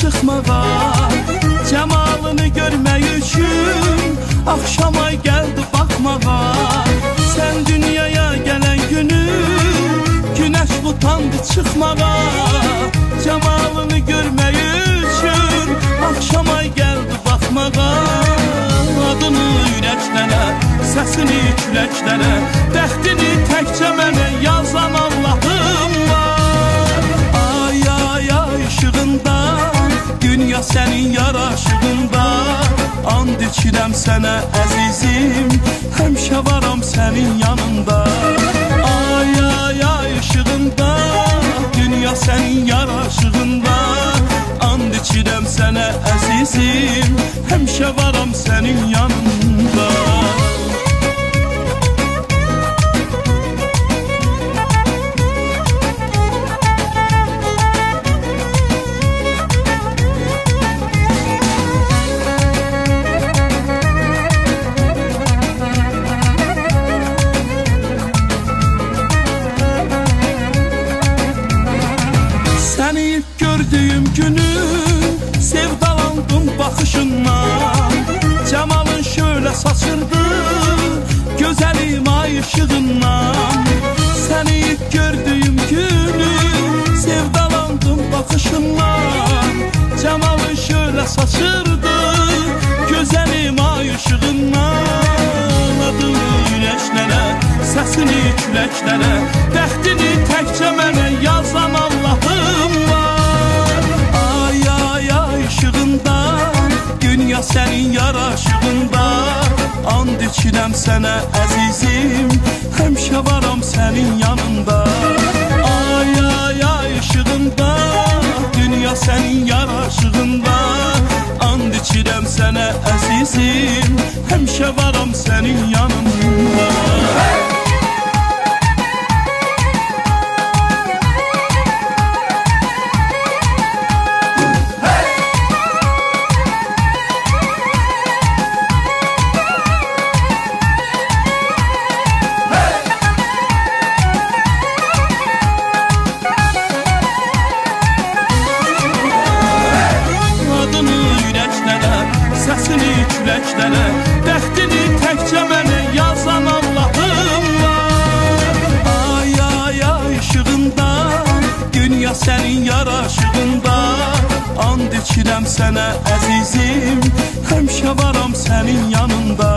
çıkmağa Cemalını görmek için Akşam ay geldi bakmağa Sen dünyaya gelen günü Güneş utandı çıkmağa Cemalını görmek için Akşam ay geldi bakmağa Adını yüreklere Səsini küləklərə Dəxtini təkcə mənə yazan Allahım sənə əzizim Həmişə varam sənin yanında. Ay ay ay işığında Dünya sənin yaraşığında. And içirəm sənə əzizim Həmişə varam günü Sevdalandım baxışından Cemalın şöyle saçırdı Gözəlim ay ışığından. Səni ilk gördüyüm günü Sevdalandım baxışından Cemalın şöyle saçırdı Gözəlim ay ışığından. Adını güneşlərə Səsini küləklərə Dəxtini təkcə mənə yazan İçirəm sənə əzizim Həmişə varam sənin yanında. Ay ay ay işığında Dünya sənin yaraşığında. And içirəm sənə əzizim Həmişə varam küləklərə Dəxtini təkcə mənə yazan Allahım var. Ay ay ay işığında Dünya sənin yaraşığında And içirəm sənə əzizim Həmişə varam sənin yanında